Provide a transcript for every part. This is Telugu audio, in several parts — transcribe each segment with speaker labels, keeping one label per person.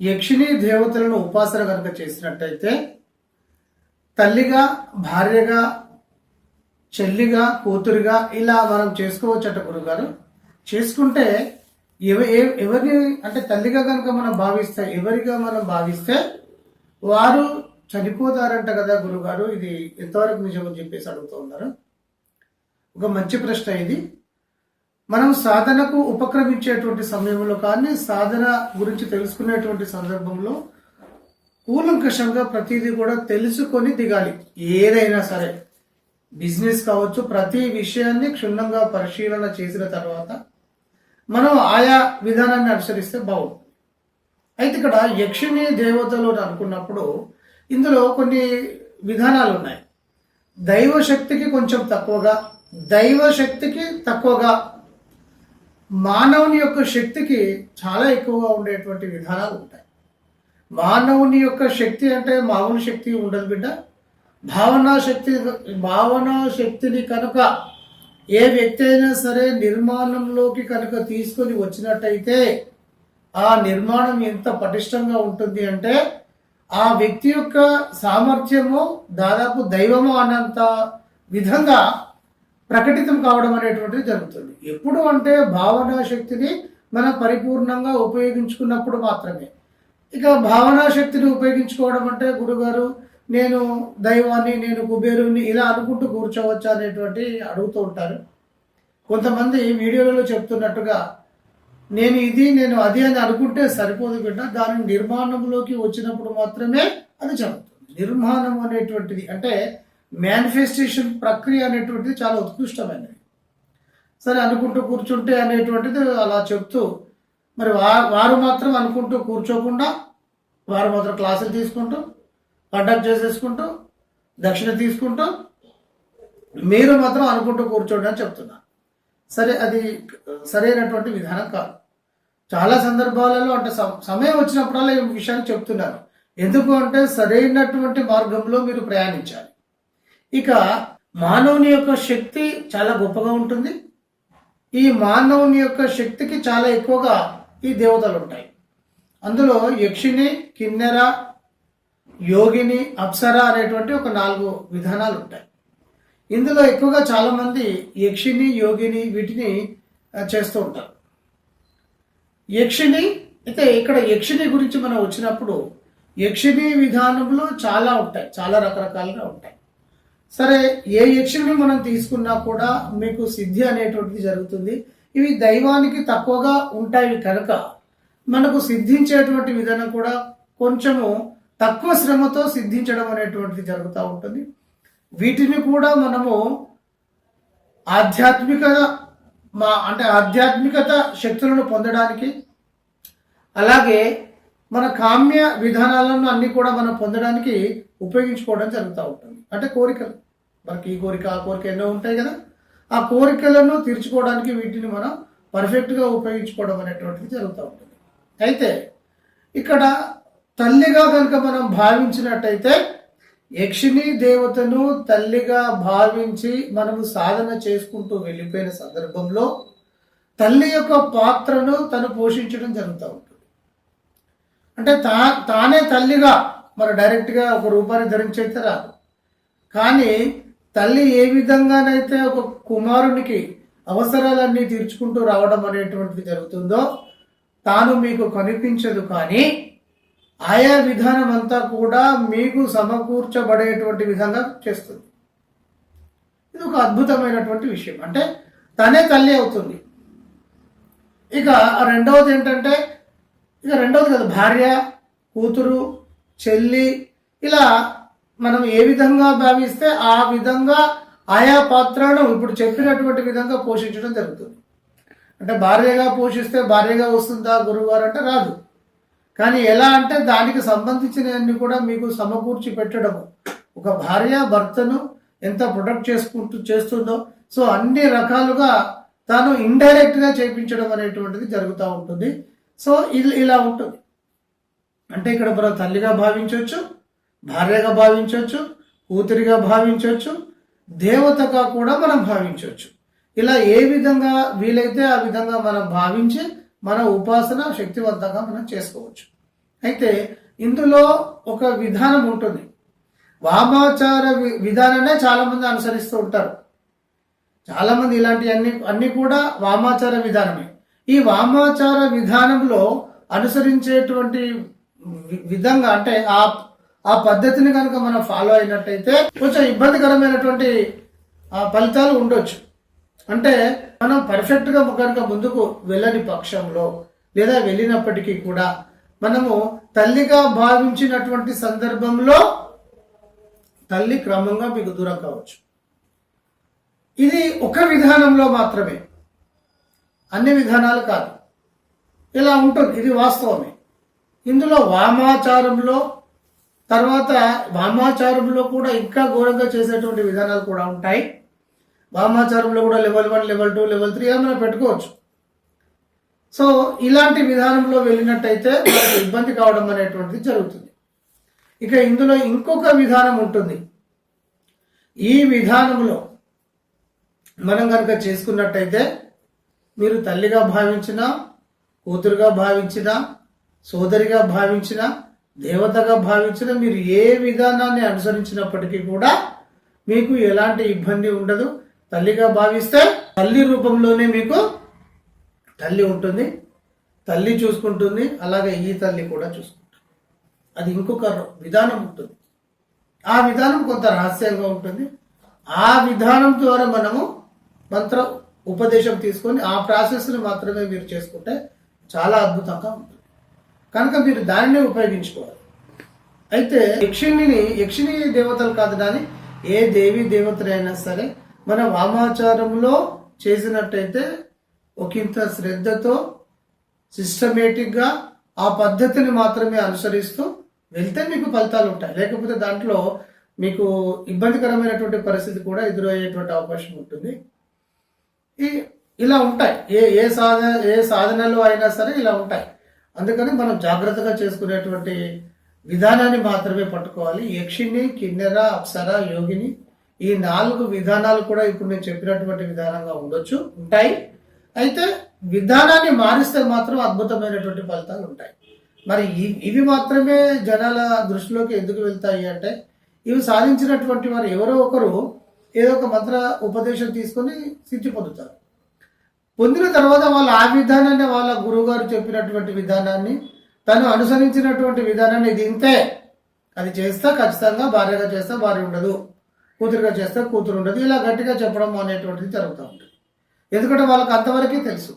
Speaker 1: యక్షిణీ దేవతలను ఉపాసన కనుక చేసినట్టయితే తల్లిగా భార్యగా చెల్లిగా కూతురుగా ఇలా మనం చేసుకోవచ్చట గురుగారు. చేసుకుంటే ఎవ ఎవరిని అంటే తల్లిగా కనుక మనం భావిస్తే ఎవరిగా మనం భావిస్తే వారు చనిపోతారంట కదా గురుగారు. ఇది ఎంతవరకు నిజమని చెప్పేసి అడుగుతూ ఉన్నారు. ఒక మంచి ప్రశ్న ఇది. మనం సాధనకు ఉపక్రమించేటువంటి సమయంలో కానీ సాధన గురించి తెలుసుకునేటువంటి సందర్భంలో కూలంకషంగా ప్రతిదీ కూడా తెలుసుకొని దిగాలి. ఏదైనా సరే. బిజినెస్ కావచ్చు ప్రతి విషయాన్ని క్షుణ్ణంగా పరిశీలన చేసిన తర్వాత మనం ఆయా విధానాన్ని అనుసరిస్తే బాగుంటుంది. అయితే ఇక్కడ యక్షిణి దేవతలు అనుకున్నప్పుడు ఇందులో కొన్ని విధానాలు ఉన్నాయి. దైవ శక్తికి కొంచెం తక్కువగా దైవ శక్తికి తక్కువగా మానవుని యొక్క శక్తికి చాలా ఎక్కువగా ఉండేటువంటి విధానాలు ఉంటాయి. మానవుని యొక్క శక్తి అంటే మామూలు శక్తి ఉండదు బిడ్డ. భావనా శక్తి భావనా శక్తిని కనుక ఏ వ్యక్తి అయినా సరే నిర్మాణంలోకి కనుక తీసుకొని వచ్చినట్టయితే ఆ నిర్మాణం ఎంత పటిష్టంగా ఉంటుంది అంటే ఆ వ్యక్తి యొక్క సామర్థ్యము దాదాపు దైవము అన్నంత విధంగా ప్రకటితం కావడం అనేటువంటిది జరుగుతుంది. ఎప్పుడు అంటే భావనా శక్తిని మనం పరిపూర్ణంగా ఉపయోగించుకున్నప్పుడు మాత్రమే. ఇక భావనా శక్తిని ఉపయోగించుకోవడం అంటే గురుగారు నేను దైవాన్ని నేను కుబేరుని ఇలా అనుకుంటూ కూర్చోవచ్చా అనేటువంటి అడుగుతూ ఉంటారు. కొంతమంది వీడియోలలో చెప్తున్నట్టుగా నేను ఇది నేను అది అని అనుకుంటే సరిపోదు బిడ్డ దాని నిర్మాణంలోకి వచ్చినప్పుడు మాత్రమే అది జరుగుతుంది. నిర్మాణం అనేటువంటిది అంటే మేనిఫెస్టేషన్ ప్రక్రియ అనేటువంటిది చాలా ఉత్కృష్టమైనది. సరే అనుకుంటూ కూర్చుంటే అనేటువంటిది అలా చెప్తూ మరి వా వారు మాత్రం అనుకుంటూ కూర్చోకుండా వారు మాత్రం క్లాసులు తీసుకుంటూ కండక్ట్ చేసేసుకుంటూ దక్షిణ తీసుకుంటూ మీరు మాత్రం అనుకుంటూ కూర్చోండి అని చెప్తున్నా. సరే అది సరైనటువంటి విధానం కాదు. చాలా సందర్భాలలో అంటే సమ- సమయం వచ్చినప్పుడల్లా ఈ విషయాన్ని చెప్తున్నారు. ఎందుకు అంటే సరైనటువంటి మార్గంలో మీరు ప్రయాణించాలి. ఇక మానవుని యొక్క శక్తి చాలా గొప్పగా ఉంటుంది. ఈ మానవుని యొక్క శక్తికి చాలా ఎక్కువగా ఈ దేవతలు ఉంటాయి. అందులో యక్షిని కిన్నెర యోగిని అప్సర అనేటువంటి ఒక నాలుగు విధానాలు ఉంటాయి. ఇందులో ఎక్కువగా చాలామంది యక్షిణి యక్షిని యోగిని వీటిని చేస్తూ ఉంటారు. యక్షిని అయితే ఇక్కడ యక్షిని గురించి మనం వచ్చినప్పుడు యక్షిని విధానంలో చాలా ఉంటాయి చాలా రకరకాలుగా ఉంటాయి. సరే ఏ యక్షిని మనం తీసుకున్నా కూడా మీకు సిద్ధి అనేటువంటిది జరుగుతుంది. ఇవి దైవానికి తక్కువగా ఉంటాయి కనుక మనకు సిద్ధించేటువంటి విధానం కూడా కొంచెము తక్కువ శ్రమతో సిద్ధించడం అనేటువంటిది జరుగుతూ ఉంటుంది. వీటిని కూడా మనము ఆధ్యాత్మిక మా అంటే ఆధ్యాత్మికత శక్తులను పొందడానికి అలాగే మన కామ్య విధానాలను అన్ని కూడా మనం పొందడానికి ఉపయోగించుకోవడం జరుగుతూ ఉంటుంది. అంటే కోరికలు. మనకి ఈ కోరిక ఆ కోరిక ఎన్నో ఉంటాయి కదా. ఆ కోరికలను తీర్చుకోవడానికి వీటిని మనం పర్ఫెక్ట్గా ఉపయోగించుకోవడం అనేటువంటిది జరుగుతూ ఉంటుంది. అయితే ఇక్కడ తల్లిగా కనుక మనం భావించినట్టయితే యక్షిణి దేవతను తల్లిగా భావించి మనము సాధన చేసుకుంటూ వెళ్ళిపోయిన సందర్భంలో తల్లి యొక్క పాత్రను తను పోషించడం జరుగుతూ ఉంటుంది. అంటే తా తానే తల్లిగా మరి డైరెక్ట్గా ఒక రూపాన్ని ధరించైతే రాదు. కానీ తల్లి ఏ విధంగానైతే ఒక కుమారునికి అవసరాలన్నీ తీర్చుకుంటూ రావడం అనేటువంటిది జరుగుతుందో తాను మీకు కనిపించదు కానీ ఆయా విధానం అంతా కూడా మీకు సమకూర్చబడేటువంటి విధంగా చేస్తుంది. ఇది ఒక అద్భుతమైనటువంటి విషయం. అంటే తనే తల్లి అవుతుంది. ఇక రెండవది ఏంటంటే ఇక రెండవది కదా భార్య కూతురు చెల్లి. ఇలా మనం ఏ విధంగా భావిస్తే ఆ విధంగా ఆయా పాత్రను ఇప్పుడు చెప్పినటువంటి విధంగా పోషించడం జరుగుతుంది. అంటే భార్యగా పోషిస్తే భార్యగా వస్తుందా గురువారు అంటే రాదు. కానీ ఎలా అంటే దానికి సంబంధించినవన్నీ కూడా మీకు సమకూర్చి పెట్టడము. ఒక భార్య భర్తను ఎంత ప్రొటెక్ట్ చేసుకుంటూ చేస్తుందో సో అన్ని రకాలుగా తాను ఇండైరెక్ట్గా చేయించడం అనేటువంటిది జరుగుతూ ఉంటుంది. సో ఇది ఇలా ఉంటుంది. అంటే ఇక్కడ మనం తల్లిగా భావించవచ్చు భార్యగా భావించవచ్చు కూతురిగా భావించవచ్చు దేవతగా కూడా మనం భావించవచ్చు ఇలా ఏ విధంగా వీలైతే ఆ విధంగా మనం భావించి మన ఉపాసన శక్తివంతంగా మనం చేసుకోవచ్చు. అయితే ఇందులో ఒక విధానం ఉంటుంది. వామాచార విధానాన్ని చాలామంది అనుసరిస్తూ ఉంటారు. చాలామంది ఇలాంటి అన్ని అన్ని కూడా వామాచార విధానమే. ఈ వామాచార విధానంలో అనుసరించేటువంటి విధంగా అంటే ఆ ఆ పద్ధతిని కనుక మనం ఫాలో అయినట్టయితే కొంచెం ఇబ్బందికరమైనటువంటి ఫలితాలు ఉండొచ్చు. అంటే మనం పర్ఫెక్ట్గా కనుక ముందుకు వెళ్ళని పక్షంలో లేదా వెళ్ళినప్పటికీ కూడా మనము తల్లిగా భావించినటువంటి సందర్భంలో తల్లి క్రమంగా మీకు దూరం కావచ్చు. ఇది ఒక విధానంలో మాత్రమే. అన్ని విధానాలు కాదు. ఇలా ఉంటుంది ఇది వాస్తవమే. ఇందులో వామాచారంలో తర్వాత వామాచారంలో కూడా ఇంకా ఘోరంగా చేసేటువంటి విధానాలు కూడా ఉంటాయి. వామాచారంలో కూడా level one level two level three మనం పెట్టుకోవచ్చు. సో ఇలాంటి విధానంలో వెళ్ళినట్టయితే మనకు ఇబ్బంది కావడం అనేటువంటిది జరుగుతుంది. ఇక ఇందులో ఇంకొక విధానం ఉంటుంది. ఈ విధానంలో మనం కనుక చేసుకున్నట్టయితే మీరు తల్లిగా భావించిన కూతురుగా భావించిన సోదరిగా భావించిన దేవతగా భావించిన మీరు ఏ విధానాన్ని అనుసరించినప్పటికీ కూడా మీకు ఎలాంటి ఇబ్బంది ఉండదు. తల్లిగా భావిస్తే తల్లి రూపంలోనే మీకు తల్లి ఉంటుంది తల్లి చూసుకుంటుంది అలాగే ఈ తల్లి కూడా చూసుకుంటుంది. అది ఇంకొక విధానం ఉంటుంది. ఆ విధానం కొంత రహస్యంగా ఉంటుంది. ఆ విధానం ద్వారా మనము మంత్రం ఉపదేశం తీసుకొని ఆ ప్రాసెస్ని మాత్రమే మీరు చేసుకుంటే చాలా అద్భుతంగా ఉంటుంది. కనుక మీరు దానిని ఉపయోగించుకోవాలి. అయితే యక్షిణిని యక్షిణి దేవతలు కాదు కానీ ఏ దేవి దేవతలైనా సరే మన వామాచారంలో చేసినట్టయితే ఒకంత శ్రద్ధతో సిస్టమేటిక్గా ఆ పద్ధతిని మాత్రమే అనుసరిస్తూ వెళ్తే మీకు ఫలితాలు ఉంటాయి. లేకపోతే దాంట్లో మీకు ఇబ్బందికరమైనటువంటి పరిస్థితి కూడా ఎదురయ్యేటువంటి అవకాశం ఉంటుంది. ఈ ఇలా ఉంటాయి. ఏ ఏ సాధన ఏ సాధనలు అయినా సరే ఇలా ఉంటాయి. అందుకని మనం జాగ్రత్తగా చేసుకునేటువంటి విధానాన్ని మాత్రమే పట్టుకోవాలి. యక్షిణి కిన్నెర అప్సర యోగిని ఈ నాలుగు విధానాలు కూడా ఇప్పుడు నేను చెప్పినటువంటి విధానంగా ఉండొచ్చు ఉంటాయి. అయితే విధానాన్ని మారిస్తే మాత్రం అద్భుతమైనటువంటి ఫలితాలు ఉంటాయి. మరి ఇ- ఇవి మాత్రమే జనాల దృష్టిలోకి ఎందుకు వెళ్తాయి అంటే ఇవి సాధించినటువంటి వారు ఎవరో ఒకరు ఏదో ఒక మంత్ర ఉపదేశం తీసుకొని సిద్ధి పొందుతారు. పొందిన తర్వాత వాళ్ళు ఆ విధానాన్ని వాళ్ళ గురువుగారు చెప్పినటువంటి విధానాన్ని తను అనుసరించినటువంటి విధానాన్ని ఇది ఇంతే. అది చేస్తే ఖచ్చితంగా భార్యగా చేస్తే భార్య ఉండదు. కూతురుగా చేస్తే కూతురు ఉండదు. ఇలా గట్టిగా చెప్పడం అనేటువంటిది జరుగుతూ ఉంటుంది. ఎందుకంటే వాళ్ళకి అంతవరకే తెలుసు.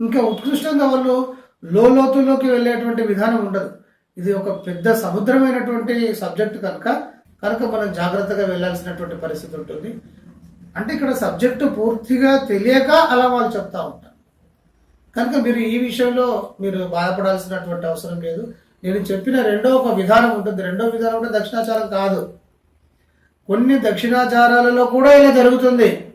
Speaker 1: ఇంకా ఉత్కృష్టంగా వాళ్ళు లోతుల్లోకి వెళ్ళేటువంటి విధానం ఉండదు. ఇది ఒక పెద్ద సముద్రమైనటువంటి సబ్జెక్ట్ కనుక కనుక మనం జాగ్రత్తగా వెళ్ళాల్సినటువంటి పరిస్థితి ఉంటుంది. అంటే ఇక్కడ సబ్జెక్టు పూర్తిగా తెలియక అలా వాళ్ళు చెప్తా ఉంటారు. కనుక మీరు ఈ విషయంలో మీరు బాధపడాల్సినటువంటి అవసరం లేదు. నేను చెప్పిన రెండో ఒక విధానం ఉంటుంది. రెండో విధానం అంటే దక్షిణాచారం కాదు. కొన్ని దక్షిణాచారాలలో కూడా ఇలా జరుగుతుంది.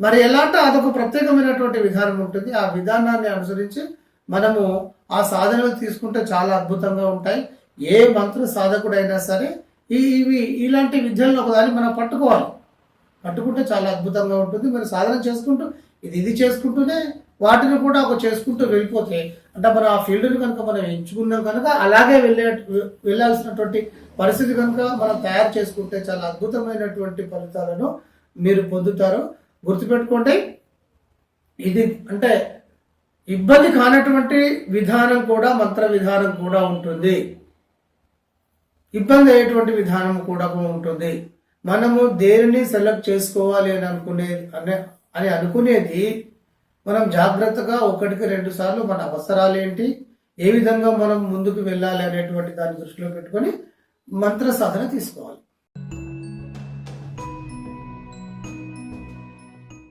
Speaker 1: మరి ఎలా అంటే అదొక ప్రత్యేకమైనటువంటి విధానం ఉంటుంది. ఆ విధానాన్ని అనుసరించి మనము ఆ సాధనలు తీసుకుంటే చాలా అద్భుతంగా ఉంటాయి. ఏ మంత్ర సాధకుడైనా సరే ఈ ఇవి ఇలాంటి విద్యలను ఒకదాన్ని మనం పట్టుకోవాలి. పట్టుకుంటే చాలా అద్భుతంగా ఉంటుంది. మరి సాధన చేసుకుంటూ ఇది ఇది చేసుకుంటూనే వాటిని కూడా ఒక చేసుకుంటూ వెళ్ళిపోతే అంటే మనం ఆ ఫీల్డ్ని కనుక మనం ఎంచుకున్నాం కనుక అలాగే వెళ్ళే వెళ్ళాల్సినటువంటి పరిస్థితి కనుక మనం తయారు చేసుకుంటే చాలా అద్భుతమైనటువంటి ఫలితాలను మీరు పొందుతారు. గుర్తుపెట్టుకోండి ఇది అంటే ఇబ్బంది కానటువంటి విధానం కూడా మంత్ర విధానం కూడా ఉంటుంది. ఇబ్బంది అయ్యేటువంటి విధానం కూడా ఉంటుంది. మనము దేనిని సెలెక్ట్ చేసుకోవాలి అని అనుకునే అనే అని అనుకునేది మనం జాగ్రత్తగా ఒకటికి రెండు సార్లు మన అవసరాలు ఏంటి ఏ విధంగా మనం ముందుకు వెళ్ళాలి అనేటువంటి దాన్ని దృష్టిలో పెట్టుకొని మంత్ర సాధన తీసుకోవాలి.